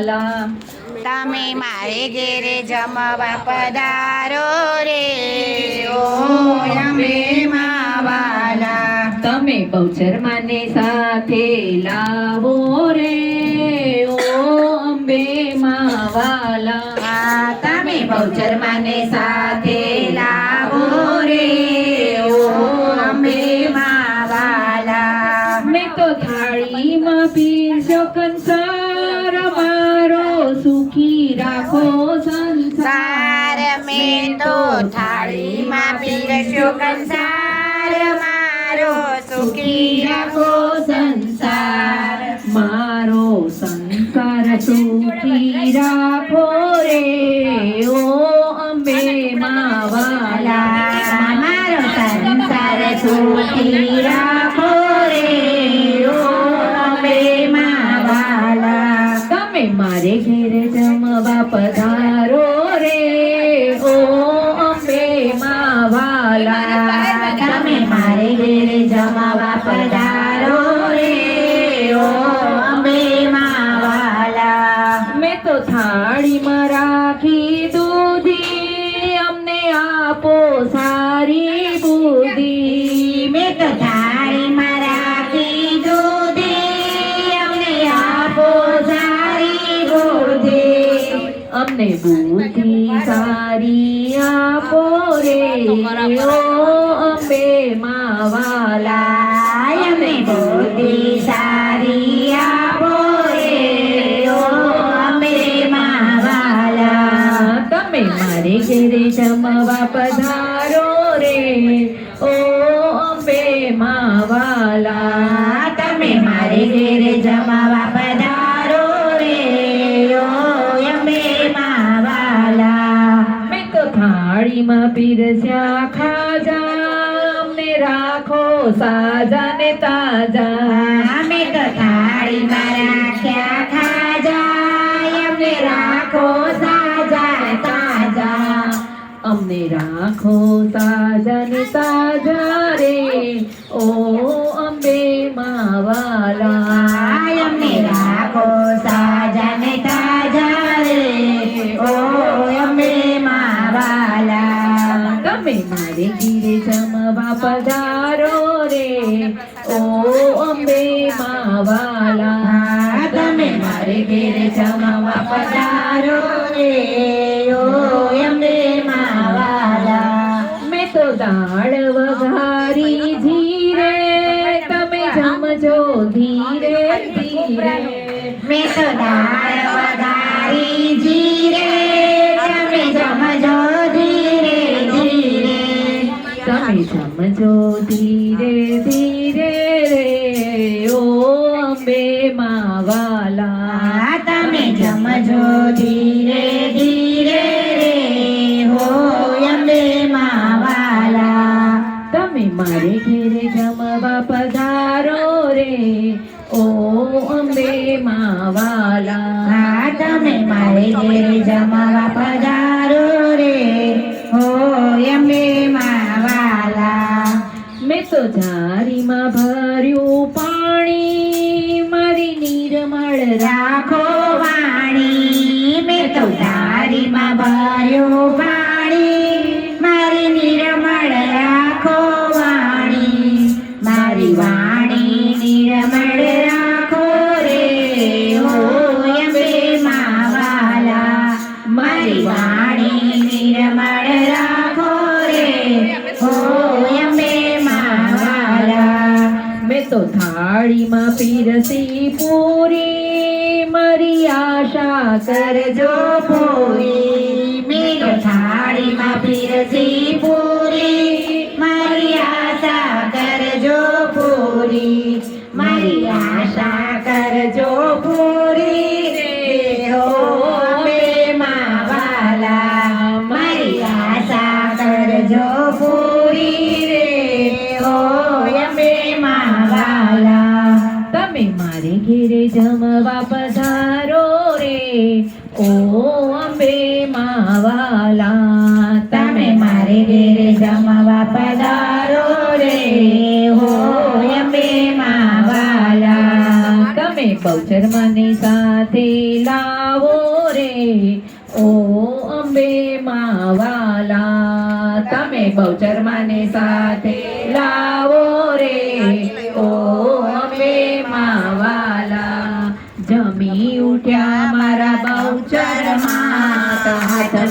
તમે મારે ઘેરે જમવા પધારો રે. ઓ અંબે માવાલા. તમે બહુચર માને સાથે લાવો રે. ઓ અંબે માવાલા. તમે બહુચર માને સાથે લાવો રે. સુખી રાખો સંસાર. સાર મેં તો થાળીમાં પીરશો કંસાર. મારો સુખી રાખો સંસાર. મારો સંસાર સુખી રાખો રે. ઓ અંબે માવાલા. મારો સંસાર સુખી મારે ઘેરે જમવા પધારો અમને બુદ્ધિ સારી આપો રે ઓ અંબે માં વાલા અમને બુદ્ધિ સારી આપો રે ઓ અંબે માં વાલા તમે મારે ઘેરે જમવા પધારો રે ઓ અંબે માં વાલા તમે સાજા ને તાજા. અમે તો થાળીમાં રાખ્યા ખાજા. અમને રાખો સાજા તાજા. અમને રાખો તાજા ને તાજા રે. ઓ અંબે માવાલા. અમને રાખો સાજા રે ઓ અંબે માં તમે મારે ઘેરે જમાવા પધારો રે. ઓ અંબે માવાલા. મેં તો દાળ વઘારી ધીરે. તમે જમજો ધીરે ધીરે. મેં તો દાળ में समझो धीरे धीरे रे ओ अम्बे मावाला। वाला जम समझो धीरे धीरे रे हो अम्बे मावाला। तमे मारे घेरे जम बाप दारो रे ओ अम्बे मावाला। वाला मारे घेरे जम बाप दारो તો જારીમાં ભર્યું પાણી. મારી નિર્મળ રાખો વાણી. મેં તો ધારીમાં ભર્યું પાણી. તો થાળીમાં પીરસી પૂરી, મારી આશા કરજો પૂરી. મેરો થાળીમાં પીરસી પૂરી, મારી આશા કરજો પૂરી. મારી આશા કરજો પૂરી. મારે ઘેરે જમવા પધારો રે ઓ અંબે માં વાલા તમે મારે ઘેરે જમવા પધારો રે હો અંબે માં વાલા તમે બહુચર મને સાથે લાવો રે ઓ અંબે માવાલા તમે બહુચર મને સાથે લાવો રે ઓ হাত